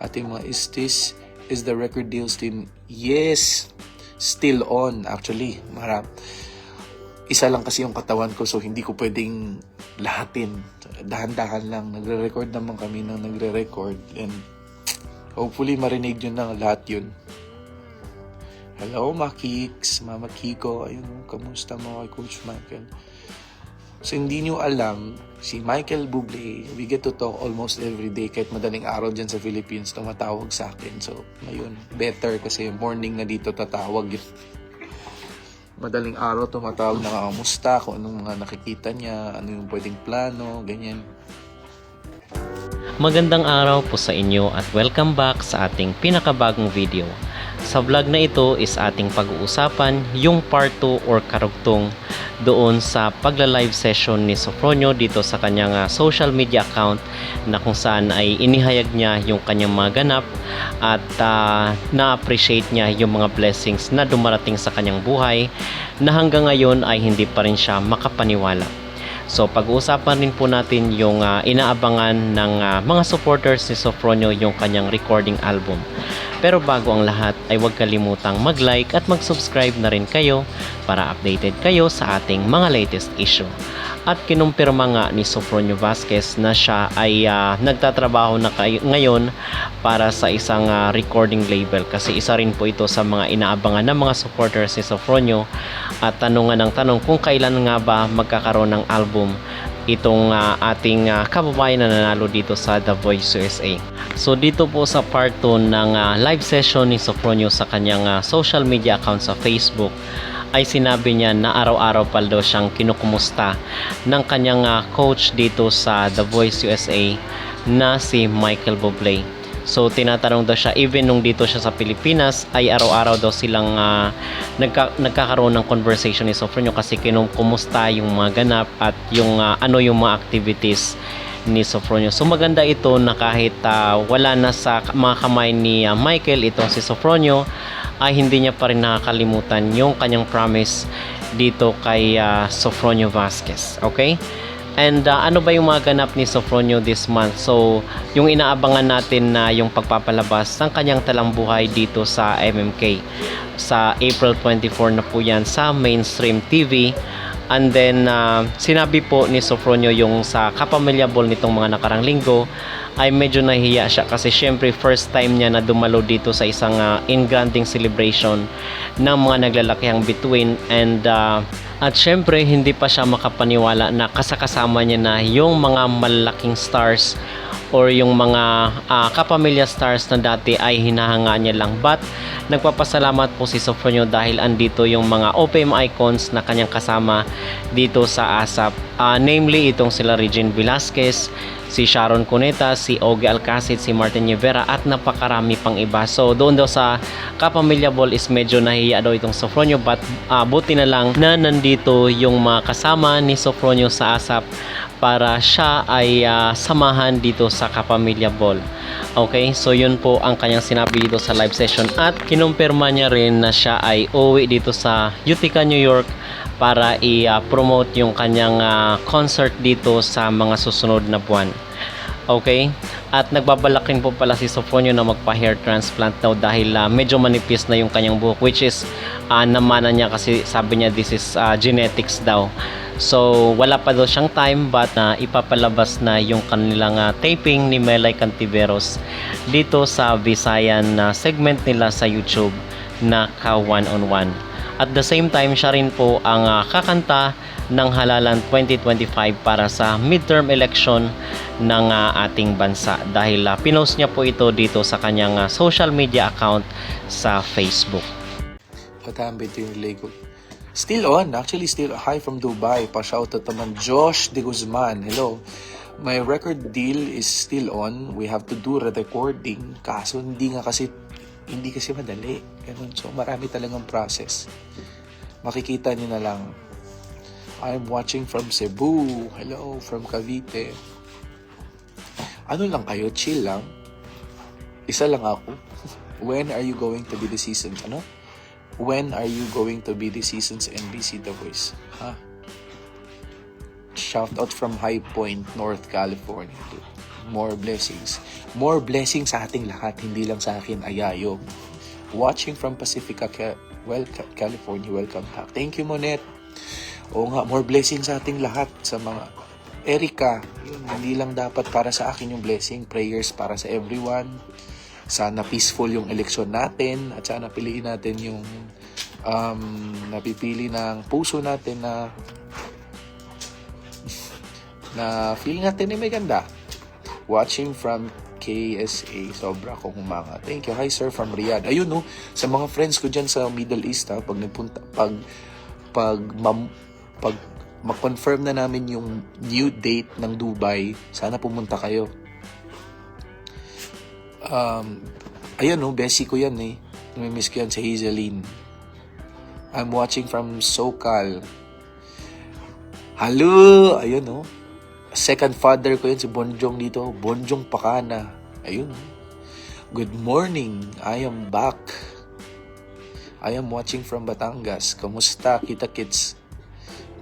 Ating mga is this is the record deals team? Yes, still on actually. Marap. Isa lang kasi yung katawan ko so hindi ko pwedeng lahatin. Dahan-dahan lang. Nagre-record naman kami ng nagre-record and hopefully marinig yun na lahat yun. Hello, Makix, Mama Kiko. Ayun, kamusta mo kay Coach Michael? So, hindi nyo alam, si Michael Bublé, we get to talk almost every day kahit madaling araw dyan sa Philippines, tumatawag sa akin. So, ngayon, better kasi morning na dito tatawag yun. Madaling araw tumatawag na kamusta, kung anong mga nakikita niya, ano yung pwedeng plano, ganyan. Magandang araw po sa inyo at welcome back sa ating pinakabagong video. Sa vlog na ito is ating pag-uusapan yung part 2 or karugtong doon sa pagla-live session ni Sofronio dito sa kanyang ah, social media account na kung saan ay inihayag niya yung kanyang mga ganap at ah, na-appreciate niya yung mga blessings na dumarating sa kanyang buhay na hanggang ngayon ay hindi pa rin siya makapaniwala. So pag-uusapan rin po natin yung ah, inaabangan ng ah, mga supporters ni Sofronio yung kanyang recording album. Pero bago ang lahat ay huwag kalimutang mag-like at mag-subscribe na rin kayo para updated kayo sa ating mga latest issue. At kinumpirma nga ni Sofronio Vasquez na siya ay ah, nagtatrabaho na kay- ngayon para sa isang ah, recording label kasi isa rin po ito sa mga inaabangan ng mga supporters ni Sofronio at tanungan ng tanong kung kailan nga ba magkakaroon ng album itong ah, ating ah, kababayan na nanalo dito sa The Voice USA. So dito po sa part 2 ng ah, live session ni Sofronio sa kanyang ah, social media account sa Facebook ay sinabi niya na araw-araw pa daw siyang kinukumusta ng kanyang ah, coach dito sa The Voice USA na si Michael Bublé. So tinatanong daw siya even nung dito siya sa Pilipinas ay araw-araw daw silang ah, nagka, nagkakaroon ng conversation ni Sofronio kasi kinukumusta yung mga ganap at yung ah, ano yung mga activities ni Sofronio. So maganda ito na kahit ah, wala na sa mga kamay ni ah, Michael itong si Sofronio ay hindi niya pa rin nakakalimutan yung kanyang promise dito kay ah, Sofronio Vasquez. Okay? And ah, ano ba yung mga ganap ni Sofronio this month? So, yung inaabangan natin na yung pagpapalabas ng kanyang talambuhay dito sa MMK sa April 24 na po yan sa mainstream TV. And then, ah, sinabi po ni Sofronio yung sa kapamilyable nitong mga nakarang linggo ay medyo nahiya siya kasi syempre first time niya na dumalo dito sa isang ah, in-granding celebration ng mga naglalakihang between. And ah, at syempre hindi pa siya makapaniwala na kasakasama niya na yung mga malalaking stars or yung mga ah, kapamilya stars na dati ay hinahanga niya lang. But nagpapasalamat po si Sofronio dahil andito yung mga OPM icons na kanyang kasama dito sa ASAP. Ah, namely itong sila Regine Velasquez si Sharon Cuneta, si Ogie Alcacid, si Martin Rivera at napakarami pang iba. So doon daw sa kapamilyable is medyo nahiya daw itong Sofronio but ah, buti na lang na nandito yung mga kasama ni Sofronio sa ASAP para siya ay ah, samahan dito sa kapamilya ball. Okay, so yun po ang kanyang sinabi dito sa live session at kinumpirma niya rin na siya ay uwi dito sa Utica, New York para i-promote yung kanyang ah, concert dito sa mga susunod na buwan. Okay? At nagbabalak rin po pala si Sofronio na magpa-hair transplant daw dahil ah, medyo manipis na yung kanyang buhok which is ah, namana niya kasi sabi niya this is ah, genetics daw. So wala pa daw siyang time but na ipapalabas na yung kanilang ah, taping ni Melay Cantiveros dito sa Visayan na segment nila sa YouTube na ka one on one. At the same time, siya rin po ang ah, kakanta ng Halalan 2025 para sa midterm election ng ah, ating bansa dahil ah, pinost niya po ito dito sa kanyang ah, social media account sa Facebook. Patambi ito yung Lego. Still on, actually still hi from Dubai. Pa-shoutout naman Josh De Guzman. Hello. My record deal is still on. We have to do recording. Kaso hindi nga kasi hindi kasi madali. Ganun. So marami talagang process. Makikita niyo na lang. I'm watching from Cebu. Hello, from Cavite. Ano lang kayo? Chill lang. Isa lang ako. When are you going to be the season? Ano? When are you going to be the season's NBC The Voice? Ha? Shout out from High Point, North California. Dude. more blessings. More blessings sa ating lahat, hindi lang sa akin, Ayayo. Watching from Pacifica, Ca- well, Ca- California, welcome back. Thank you, Monet. Oo nga, more blessings sa ating lahat, sa mga Erika, yun, hindi lang dapat para sa akin yung blessing, prayers para sa everyone. Sana peaceful yung eleksyon natin at sana piliin natin yung um, napipili ng puso natin na na feeling natin ay may ganda. Watching from KSA, sobra kong umanga. Thank you. Hi sir from Riyadh. Ayun no, sa mga friends ko dyan sa Middle East ha, pag nagpunta, pag, pag, mam, pag ma-confirm na namin yung new date ng Dubai, sana pumunta kayo. Um, ayun no, Bessie ko yan eh. Namimiss ko yan sa Hazeline. I'm watching from SoCal. Hello! Ayun no. Second father ko yun, si Bonjong dito. Bonjong Pakana. Ayun. Good morning. I am back. I am watching from Batangas. Kamusta, kita kids?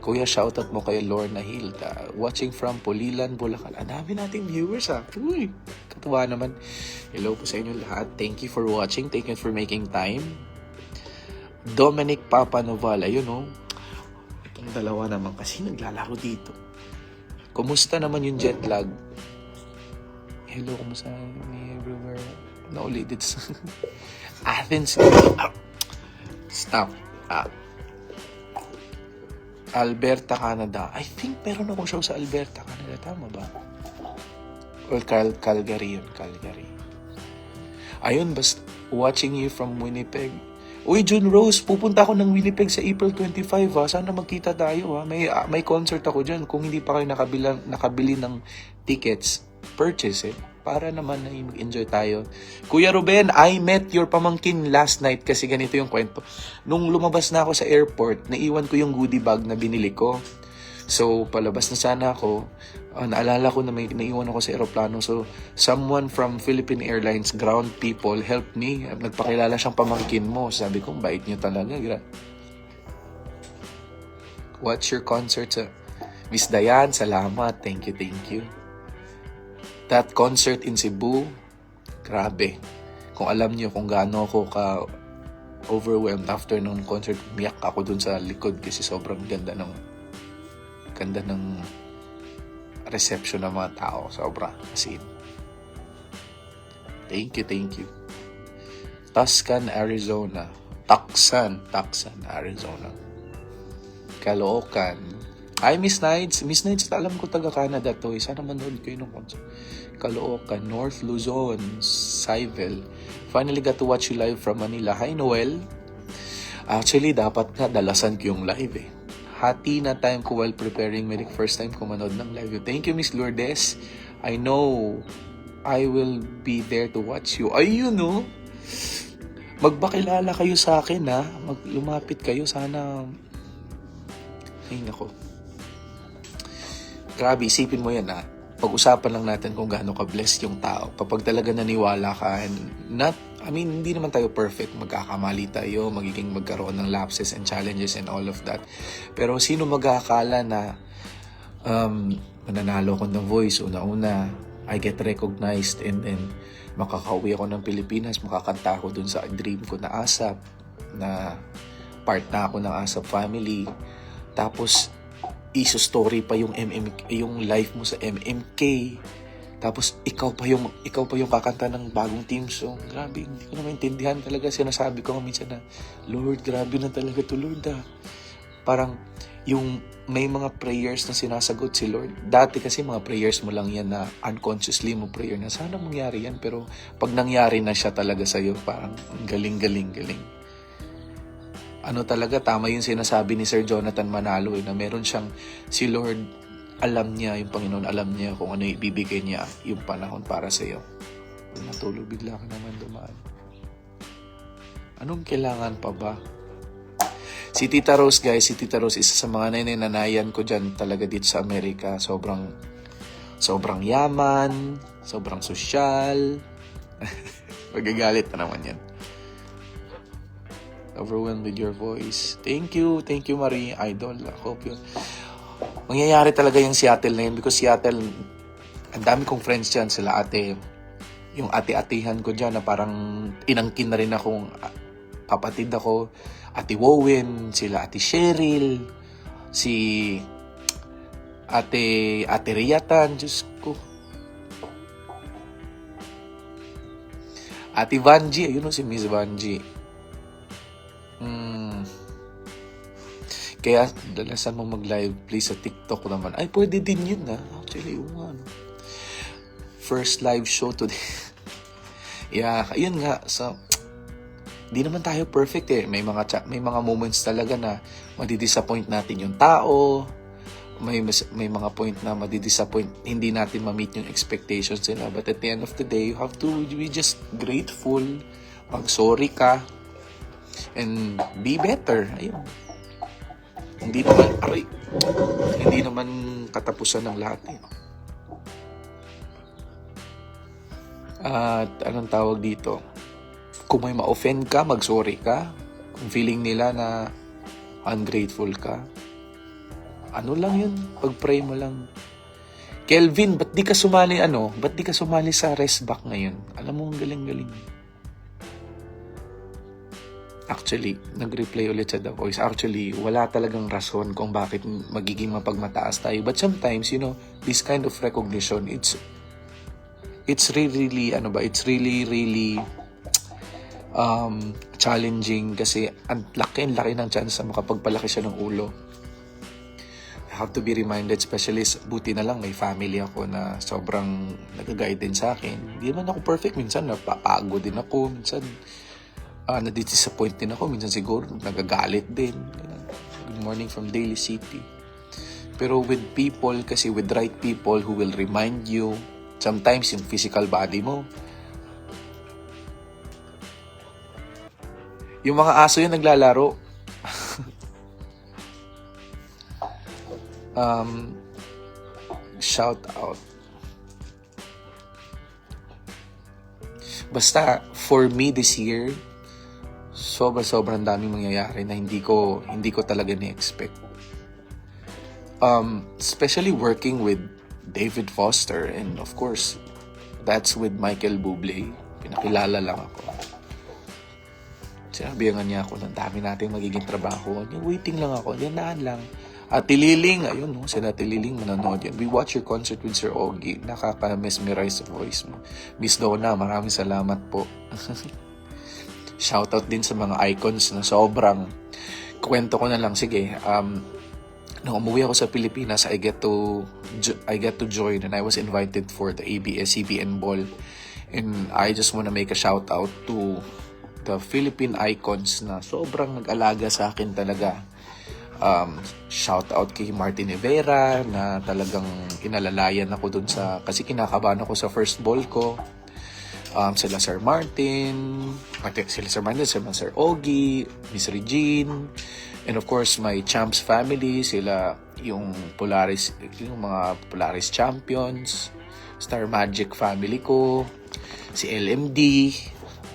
Kuya, shoutout mo kay Lorna Hilda. Watching from Pulilan, Bulacan. Ang dami nating viewers ha. Uy, katuwa naman. Hello po sa inyo lahat. Thank you for watching. Thank you for making time. Dominic Papa Noval. Ayun no. Itong dalawa naman kasi naglalaro dito. Kumusta naman yung jet lag? Hello, kumusta me everywhere? Naulitit sa Athens. Ah. Stop. Ah. Alberta, Canada. I think meron akong show sa Alberta, Canada. Tama ba? Or Cal Calgary yun. Calgary. Ayun, basta watching you from Winnipeg. Uy, June Rose, pupunta ako ng Winnipeg sa April 25 ha. Sana magkita tayo ha. May, ah, may concert ako dyan. Kung hindi pa kayo nakabila, nakabili ng tickets, purchase eh. Para naman na mag-enjoy tayo. Kuya Ruben, I met your pamangkin last night kasi ganito yung kwento. Nung lumabas na ako sa airport, naiwan ko yung goodie bag na binili ko. So, palabas na sana ako. Ah, naalala ko na may naiwan ako sa aeroplano. So, someone from Philippine Airlines ground people helped me. Nagpakilala siyang pamangkin mo. Sabi ko, bait niyo talaga. Watch your concert Miss Dayan, salamat. Thank you, thank you. That concert in Cebu, grabe. Kung alam niyo kung gaano ako ka overwhelmed after nung concert, umiyak ako dun sa likod kasi sobrang ganda ng ganda ng reception ng mga tao. Sobra. As in. Thank you, thank you. Tuscan, Arizona. Tucson, Tucson, Arizona. Caloocan. Hi, Miss Nights. Miss Nights, alam ko taga Canada to. eh. Sana manood kayo ng concert. Caloocan, North Luzon, Cyvel. Finally got to watch you live from Manila. Hi, Noel. Actually, dapat nga dalasan ko yung live eh. Hati na time ko while preparing my first time ko manood ng live. Thank you, Miss Lourdes. I know I will be there to watch you. Ayun, no? Magbakilala kayo sa akin, ha? Mag lumapit kayo. Sana... Ay, nako. Grabe, isipin mo yan, ha? Pag-usapan lang natin kung gaano ka-blessed yung tao. Kapag talaga naniwala ka, and not, I mean, hindi naman tayo perfect. Magkakamali tayo, magiging magkaroon ng lapses and challenges and all of that. Pero sino mag-aakala na um, mananalo ko ng voice una-una, I get recognized and then makakauwi ako ng Pilipinas, makakanta ako dun sa dream ko na ASAP, na part na ako ng ASAP family. Tapos, iso-story pa yung MM, yung life mo sa MMK. Tapos ikaw pa yung ikaw pa yung kakanta ng bagong team song. Grabe, hindi ko na maintindihan talaga sinasabi ko minsan na Lord, grabe na talaga to Lord ah. Parang yung may mga prayers na sinasagot si Lord. Dati kasi mga prayers mo lang yan na unconsciously mo prayer na sana mangyari yan. Pero pag nangyari na siya talaga sa'yo, parang galing, galing, galing ano talaga, tama yung sinasabi ni Sir Jonathan Manalo eh, na meron siyang, si Lord, alam niya, yung Panginoon, alam niya kung ano ibibigay niya yung panahon para sa iyo. Natulog, bigla ka naman dumaan. Anong kailangan pa ba? Si Tita Rose, guys, si Tita Rose, isa sa mga nananayan ko dyan talaga dito sa Amerika. Sobrang, sobrang yaman, sobrang sosyal. Magagalit na naman yan overwhelmed with your voice. Thank you, thank you Marie, idol. I hope yun. Mangyayari talaga yung Seattle na yun because Seattle, ang dami kong friends dyan, sila ate, yung ate-atihan ko dyan na parang inangkin na rin akong ah, kapatid ako, ate Wowen, sila ate Cheryl, si ate, ate Riatan, Diyos ko. Ate Vanji, ayun o si Miss Vanji. Hmm. Kaya, dalasan mo mag-live, please, sa TikTok naman. Ay, pwede din yun, na Actually, yung ano. First live show today. yeah, ayun nga. So, di naman tayo perfect eh. May mga, may mga moments talaga na madidisappoint natin yung tao. May, may mga point na madidisappoint, hindi natin ma-meet yung expectations nila. But at the end of the day, you have to be just grateful. Mag-sorry ka. And be better. Ayun hindi naman, aray, hindi naman katapusan ng lahat eh. At anong tawag dito? Kung may ma-offend ka, mag-sorry ka. Kung feeling nila na ungrateful ka, ano lang yun, pag-pray mo lang. Kelvin, ba't di ka sumali ano? Ba't di ka sumali sa rest back ngayon? Alam mo, ang galing-galing. Actually, nag-reply ulit sa The Voice. Actually, wala talagang rason kung bakit magiging mapagmataas tayo. But sometimes, you know, this kind of recognition, it's it's really, really, ano ba, it's really, really um, challenging kasi ang laki, ang laki ng chance na makapagpalaki siya ng ulo. I have to be reminded, especially, buti na lang may family ako na sobrang nag-guide din sa akin. Hindi naman ako perfect. Minsan napapagod din ako. Minsan ah nadidisappoint din ako. Minsan siguro nagagalit din. Good morning from Daily City. Pero with people, kasi with right people who will remind you, sometimes yung physical body mo, yung mga aso yun naglalaro. um, shout out. Basta, for me this year, sobra sobrang daming mangyayari na hindi ko hindi ko talaga ni-expect. Um, especially working with David Foster and of course that's with Michael Bublé. Pinakilala lang ako. Sinabi nga niya ako ng dami nating magiging trabaho. Yung waiting lang ako. Yan naan lang. At Tililing, ayun no, sila Tililing manonood yan. We watch your concert with Sir Ogie. Nakaka-mesmerize voice mo. Miss Donna, maraming salamat po. Shoutout din sa mga icons na sobrang kwento ko na lang. Sige, um, nung umuwi ako sa Pilipinas, I get to I get to join and I was invited for the ABS-CBN Ball. And I just wanna make a shout out to the Philippine icons na sobrang nag-alaga sa akin talaga. Um, shout out kay Martin Rivera na talagang inalalayan ako dun sa kasi kinakabahan ako sa first ball ko um, sila Sir Martin, pati sila Sir Martin, sila Sir Ogie, Miss Regine, and of course my Champs family, sila yung Polaris, yung mga Polaris Champions, Star Magic family ko, si LMD,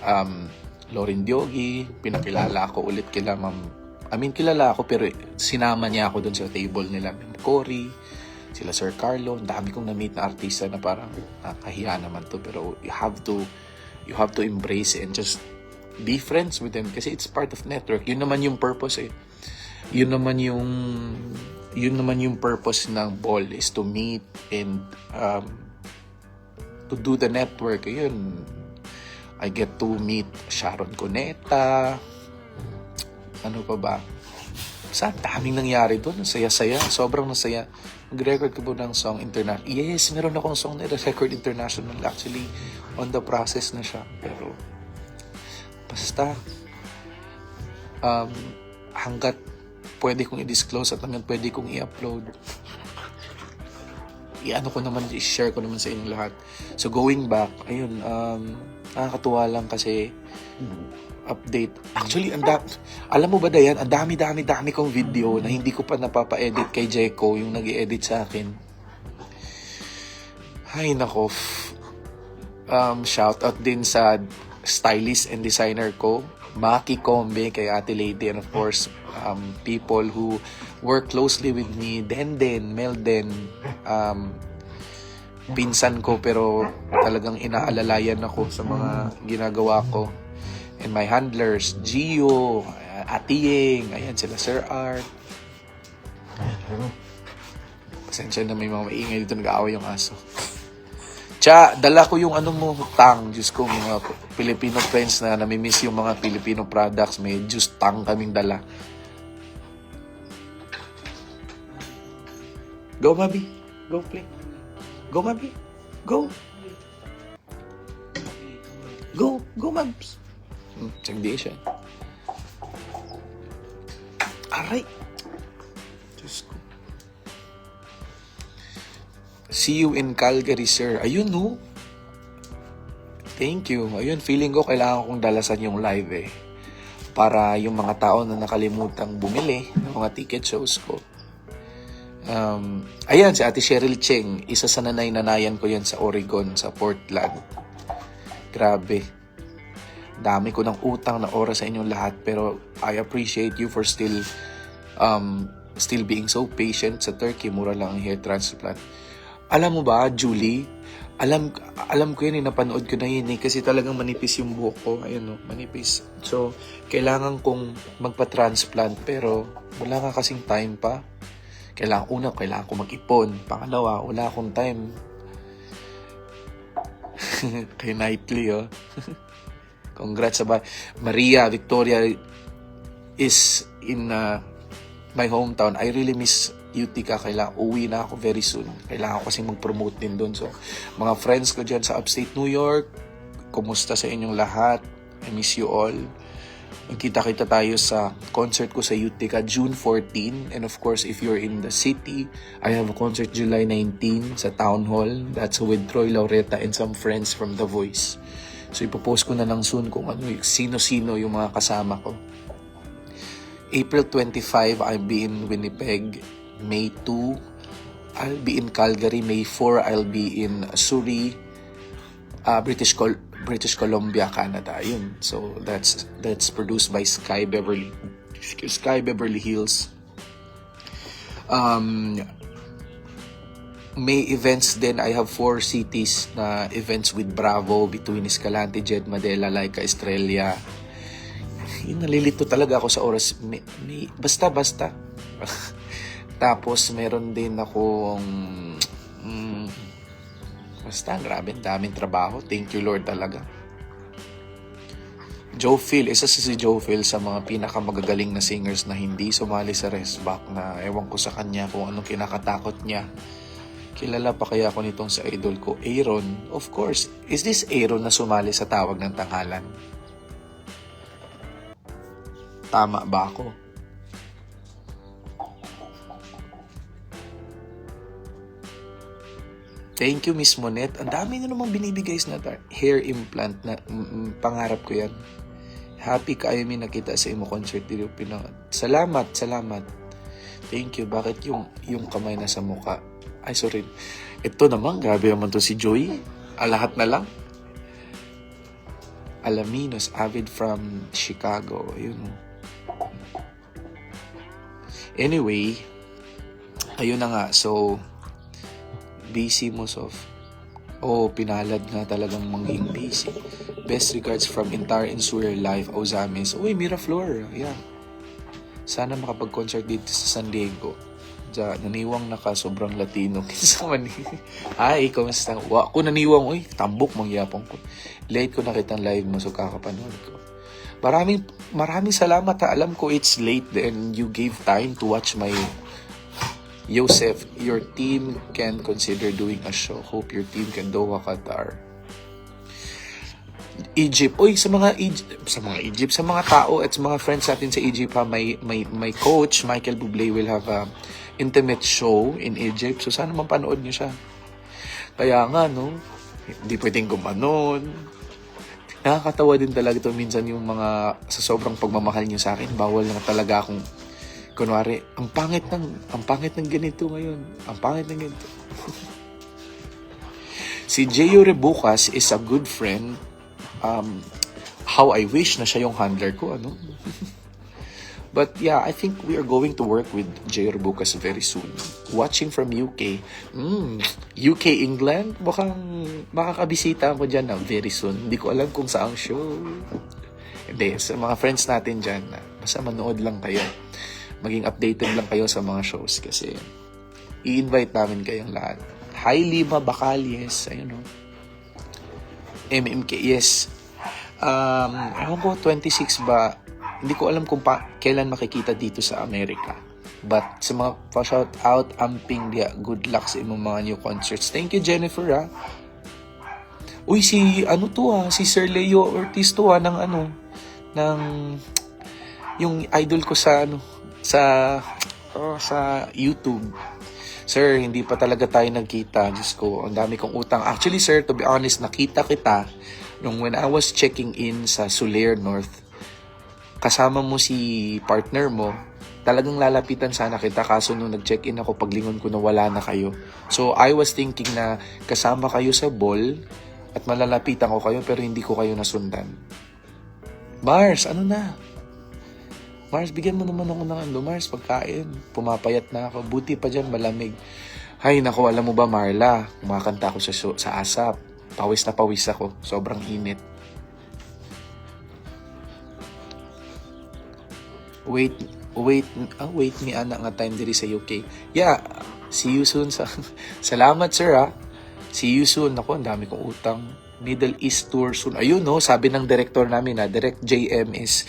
um, Lorin Diogi, pinakilala ako ulit kila Ma'am I mean, kilala ako pero sinama niya ako dun sa table nila. Ma'am Cory, sila Sir Carlo, ang dami kong na-meet na artista na parang nakahiya naman to pero you have to you have to embrace it and just be friends with them kasi it's part of network. Yun naman yung purpose eh. Yun naman yung yun naman yung purpose ng ball is to meet and um, to do the network. Yun, I get to meet Sharon Cuneta, ano pa ba? Sa daming nangyari doon. Saya-saya. Sobrang nasaya. Mag-record ko po ng song international. Yes, meron akong song na record international. Actually, on the process na siya. Pero, basta, um, hanggat pwede kong i-disclose at hanggat pwede kong i-upload, i-ano ko naman, i-share ko naman sa inyong lahat. So, going back, ayun, um, nakakatuwa lang kasi update. Actually, ang da- alam mo ba Dayan, ang dami-dami-dami kong video na hindi ko pa napapa-edit kay Jeko, yung nag edit sa akin. Hay nako. Um, shout out din sa stylist and designer ko, Maki Kombe, kay Ate Lady, and of course, um, people who work closely with me, Denden, Melden, um, pinsan ko pero talagang inaalalayan ako sa mga ginagawa ko. And my handlers, Gio, Atiying, ayan sila Sir Art. Pasensya na may mga maingay dito nag-aaway yung aso. Tsa, dala ko yung ano mo, tang. Diyos ko, mga Filipino friends na namimiss yung mga Filipino products. May juice tang kaming dala. Go, Mabi. Go, play. Go, Mabi. Go. Go. Go, Mabs. Hmm, Check di siya. Aray. Diyos ko. See you in Calgary, sir. Ayun, no? Thank you. Ayun, feeling ko kailangan kong dalasan yung live eh. Para yung mga tao na nakalimutang bumili ng mga ticket shows ko. Um, ayan, si Ate Cheryl Cheng. Isa sa nanay-nanayan ko yan sa Oregon, sa Portland. Grabe. Dami ko ng utang na oras sa inyong lahat pero I appreciate you for still um, still being so patient sa Turkey. Mura lang ang hair transplant. Alam mo ba, Julie, alam alam ko yun, eh, napanood ko na yun eh, kasi talagang manipis yung buhok ko. Ayun no, manipis. So, kailangan kong magpa-transplant pero wala nga kasing time pa. Kailangan, una, kailangan ko mag-ipon. Pangalawa, wala akong time. Kay Knightley, oh. Congrats sa Maria Victoria is in uh, my hometown. I really miss Utica. Kailangan uwi na ako very soon. Kailangan ko kasi mag-promote din doon. So, mga friends ko dyan sa upstate New York, kumusta sa inyong lahat? I miss you all. Magkita-kita tayo sa concert ko sa Utica June 14. And of course, if you're in the city, I have a concert July 19 sa Town Hall. That's with Troy Laureta and some friends from The Voice. So ipopost ko na lang soon kung ano, sino-sino yung mga kasama ko. April 25, I'll be in Winnipeg. May 2, I'll be in Calgary. May 4, I'll be in Surrey, uh, British Col- British Columbia, Canada. Yun. So that's that's produced by Sky Beverly Sky Beverly Hills. Um, may events din. I have four cities na events with Bravo between Escalante, Jed, Madela, Laika, Estrella. Yun, nalilito talaga ako sa oras. May, may, basta, basta. Tapos, meron din akong... Mm, basta, grabe. Daming trabaho. Thank you, Lord, talaga. Joe Phil, isa si si Joe Phil sa mga pinakamagagaling na singers na hindi sumali sa Resback na ewan ko sa kanya kung anong kinakatakot niya. Kilala pa kaya ako nitong sa idol ko, Aaron. Of course, is this Aaron na sumali sa tawag ng tanghalan? Tama ba ako? Thank you, Miss Monet. Ang dami na namang binibigay na hair implant na mm, pangarap ko yan. Happy kayo may nakita sa imo concert dito Pinang. Salamat, salamat. Thank you. Bakit yung yung kamay na sa muka? Ay, sorry. Ito naman, grabe naman to si Joy. Ah, lahat na lang. Alaminos, avid from Chicago. Ayun. oh. Anyway, ayun na nga. So, busy most of. Oh, pinalad nga talagang maging busy. Best regards from entire Insular Life, Ozamis. Uy, Miraflor. Yeah. Sana makapag-concert dito sa San Diego. Diyan, naniwang naka sobrang Latino. Kinsa man. Ay, kamusta? Wa ko naniwang, uy, tambok mangyapong ko. Late ko nakita ang live mo, so kakapanood ko. Maraming, maraming salamat ha. Alam ko it's late and you gave time to watch my Joseph, your team can consider doing a show. Hope your team can Doha, Qatar. Egypt. Uy, sa mga Egypt, sa mga Egypt, sa mga tao at sa mga friends natin sa Egypt ha, may, may, may coach, Michael Bublé will have a intimate show in Egypt. So, sana mapanood niyo siya. Kaya nga, no, hindi pwedeng gumanon. Nakakatawa din talaga ito minsan yung mga sa sobrang pagmamahal niyo sa akin. Bawal na talaga akong kunwari, ang pangit ng, ang pangit ng ganito ngayon. Ang pangit ng ganito. si Jeyo Rebucas is a good friend. Um, how I wish na siya yung handler ko, ano? But yeah, I think we are going to work with J.R. Bukas very soon. Watching from UK. Mm, UK, England? Mukhang makakabisita mo dyan na very soon. Hindi ko alam kung saang show. Hindi, sa mga friends natin dyan, basta manood lang kayo. Maging updated lang kayo sa mga shows kasi i-invite namin kayong lahat. Hi, Lima Bacalies. Ayun o. MMK, yes. Um, ewan ko, 26 ba? Hindi ko alam kung pa, kailan makikita dito sa Amerika. But sa mga pa-shout out, amping dia, good luck sa imong mga new concerts. Thank you, Jennifer, ha? Uy, si, ano to, ha? Si Sir Leo Ortiz to, ha? Ng ano, ng, yung idol ko sa, ano, sa, oh, sa YouTube. Sir, hindi pa talaga tayo nagkita. Diyos ko, ang dami kong utang. Actually, sir, to be honest, nakita kita nung when I was checking in sa Soler North. Kasama mo si partner mo. Talagang lalapitan sana kita kaso nung nag-check-in ako paglingon ko na wala na kayo. So I was thinking na kasama kayo sa ball at malalapitan ko kayo pero hindi ko kayo nasundan. Mars, ano na? Mars, bigyan mo naman ako ng ano, Mars, pagkain. Pumapayat na ako. Buti pa dyan, malamig. Hay, nako, alam mo ba, Marla? Kumakanta ako sa, sa ASAP. Pawis na pawis ako. Sobrang init. Wait, wait, ah, wait me ana nga time diri sa UK. Yeah, see you soon sa Salamat sir ah. See you soon. Ako, ang dami kong utang. Middle East tour soon. Ayun no, sabi ng director namin na Direct JM is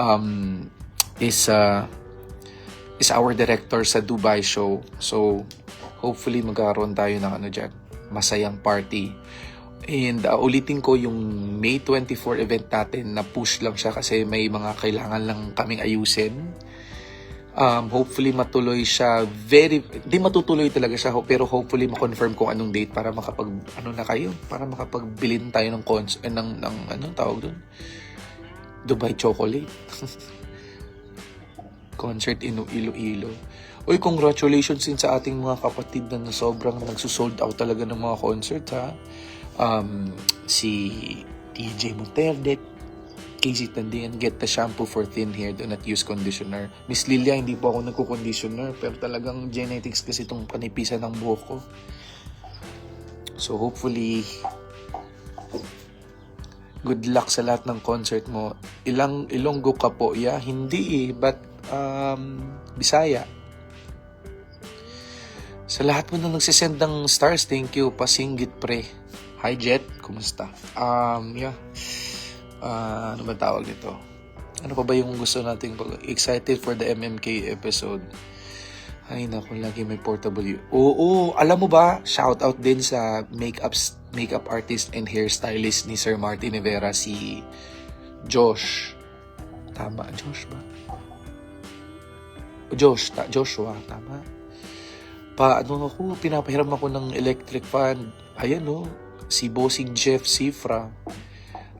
um is uh, is our director sa Dubai show. So hopefully magkakaroon tayo ng ano diyan, masayang party. And uh, ulitin ko yung May 24 event natin na push lang siya kasi may mga kailangan lang kaming ayusin. Um, hopefully matuloy siya very di matutuloy talaga siya pero hopefully ma-confirm kung anong date para makapag ano na kayo para makapagbilin tayo ng cons eh, ng ng anong tawag doon Dubai chocolate concert in Iloilo. Uy, congratulations din sa ating mga kapatid na sobrang nagsusold out talaga ng mga concert ha. Um, si DJ Monterde, Casey Tandian, get the shampoo for thin hair, do not use conditioner. Miss Lilia, hindi po ako nagko-conditioner, pero talagang genetics kasi itong panipisan ng buhok ko. So hopefully, good luck sa lahat ng concert mo. Ilang Ilonggo ka po? Yeah, hindi eh, but um, Bisaya. Sa lahat mo na nagsisend ng stars, thank you. Pasinggit pre. Hi Jet, kumusta? Um, yeah. Ah, ano ba tawag nito? Ano pa ba yung gusto nating excited for the MMK episode? Ay naku, lagi may portable. Oo, alam mo ba, shout out din sa makeup makeup artist and hairstylist ni Sir Martin Rivera si Josh. Tama, Josh ba? Josh, ta, Joshua, tama. Pa, ano ako, pinapahiram ako ng electric fan. Ayan no, si Bossing Jeff Sifra.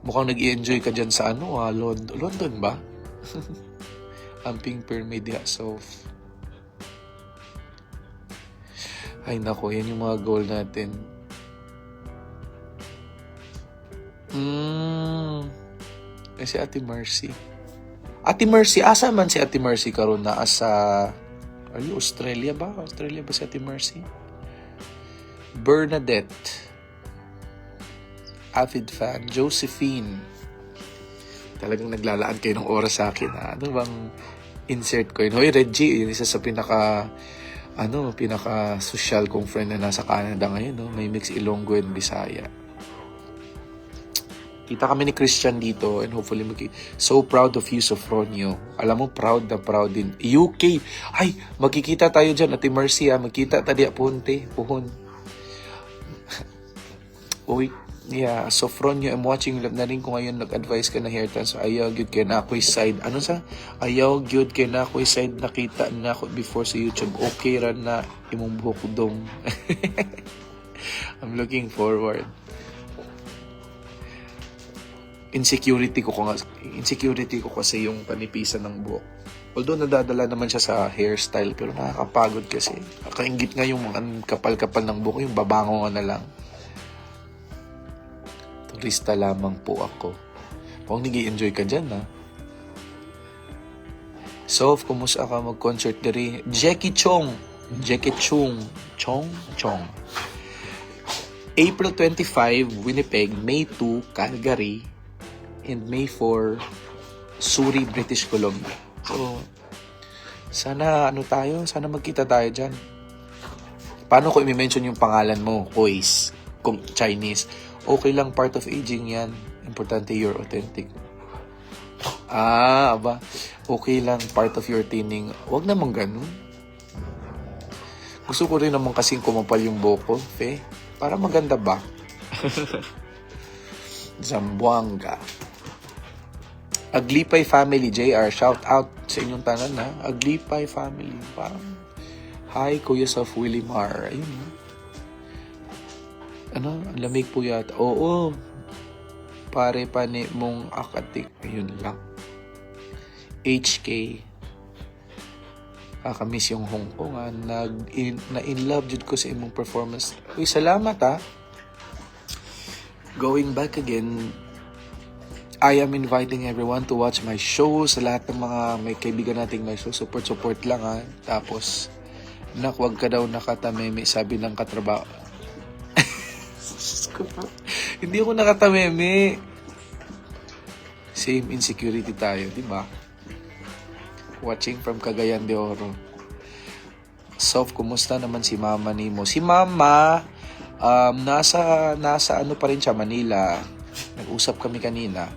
Mukhang nag enjoy ka dyan sa ano, ah, London, London ba? Amping per media soft. Ay nako, yan yung mga goal natin. Mm. Eh, si Ate Mercy. Ate Mercy, asa man si Ate Mercy karon na asa Are you Australia ba? Australia ba si Ate Mercy? Bernadette. Avid fan. Josephine. Talagang naglalaan kayo ng oras sa akin. Ha? Ano bang insert ko yun? Hoy, Reggie, yun isa sa pinaka ano, pinaka social kong friend na nasa Canada ngayon, no? May mix Ilonggo and Bisaya. Kita kami ni Christian dito and hopefully mag- so proud of you, Sofronio. Alam mo, proud na proud din. UK! Ay, magkikita tayo dyan, Ate Mercy, ha? Magkita tadi apunte, puhon. Uy, yeah, Sofronio, I'm watching lab na rin ko ngayon nag-advise ka na hair trans. So, ayaw gyud kay na ako'y side. Ano sa? Ayaw gyud kay na ako'y side nakita na ako before sa YouTube. Okay ra na imong buhok dong. I'm looking forward. Insecurity ko, nga, insecurity ko kasi yung panipisan ng buhok. Although nadadala naman siya sa hairstyle pero nakakapagod kasi. Nakaingit nga yung mga kapal-kapal ng buhok, yung babango nga na lang. Turista lamang po ako. Kung nag enjoy ka dyan, ha? Sof, kumusta ka mag-concert diri? Jackie Chong. Jackie Chung. Chong? Chong. April 25, Winnipeg. May 2, Calgary. And May 4, Surrey, British Columbia. So, sana ano tayo? Sana magkita tayo dyan. Paano ko i-mention yung pangalan mo? Kois. Kung Chinese. Okay lang, part of aging yan. Importante you're authentic. Ah, aba. Okay lang, part of your thinning. Huwag naman ganun. Gusto ko rin naman kasing kumapal yung boko, fe. Para maganda ba? Zamboanga. Aglipay family, JR. Shout out sa inyong tanan, ha? Aglipay family. Parang, hi, Kuya Sof Willimar. Ayun, ha? Ano? Lamig po yata. Oo. Pare pa ni mong akatik. Ayun lang. HK. Kakamiss yung Hong Kong, ha? Nag, in, na in love jud ko sa imong performance. Uy, salamat, ha? Going back again, I am inviting everyone to watch my show. Sa lahat ng mga may kaibigan nating may show, support, support lang ha. Tapos, nak, wag ka daw nakatameme, sabi ng katrabaho. Hindi ako nakatameme. Same insecurity tayo, di ba? Watching from Cagayan de Oro. Sof, kumusta naman si mama ni mo? Si mama, um, nasa, nasa ano pa rin siya, Manila. Nag-usap kami kanina.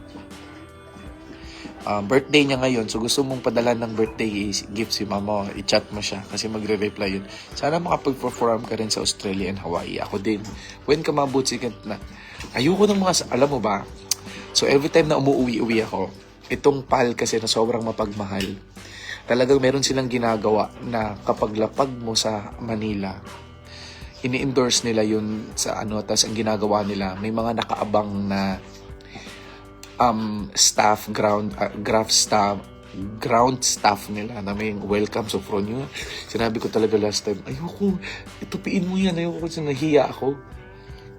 Um, birthday niya ngayon, so gusto mong padala ng birthday gift si mama, i-chat mo siya kasi magre-reply yun. Sana makapag-perform ka rin sa Australia and Hawaii. Ako din. When ka mabut sikat na. Ayoko ng mga, alam mo ba? So every time na umuwi-uwi ako, itong pal kasi na sobrang mapagmahal, talagang meron silang ginagawa na kapag lapag mo sa Manila, ini-endorse nila yun sa ano, tapos ang ginagawa nila, may mga nakaabang na um, staff, ground, uh, graph staff, ground staff nila na may welcome so from you. Sinabi ko talaga last time, ayoko, itupiin mo yan, ayoko kasi nahiya ako.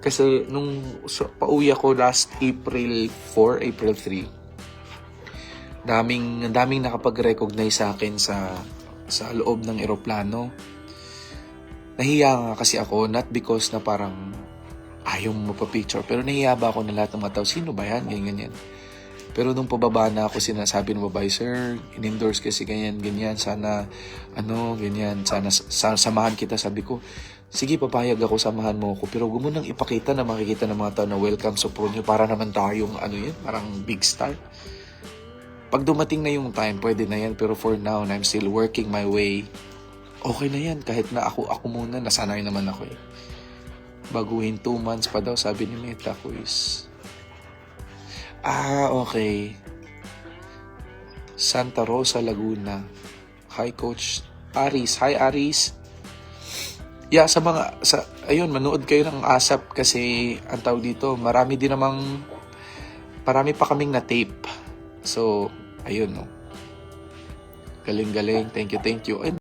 Kasi nung so, pauwi ako last April 4, April 3, daming, daming nakapag-recognize sa akin sa sa loob ng eroplano. Nahiya nga kasi ako, not because na parang ayaw mo magpa-picture, pero nahiya ako na lahat ng mga tao, sino ba yan, ganyan, ganyan. Pero nung pababa na ako, sinasabi ng babae, sir, in-endorse kasi ganyan, ganyan, sana, ano, ganyan, sana sa, samahan kita. Sabi ko, sige, papayag ako, samahan mo ako. Pero huwag mo nang ipakita na makikita ng mga tao na welcome sa pro nyo para naman tayong, ano yun, parang big star. Pag dumating na yung time, pwede na yan. Pero for now, I'm still working my way. Okay na yan. Kahit na ako, ako muna, nasanay naman ako eh. Baguhin two months pa daw, sabi ni Meta Quiz. Ah, okay. Santa Rosa, Laguna. Hi, Coach Aris. Hi, Aris. Yeah, sa mga, sa, ayun, manood kayo ng ASAP kasi ang tawag dito, marami din namang, marami pa kaming na-tape. So, ayun, no. Galing-galing. Thank you, thank you. And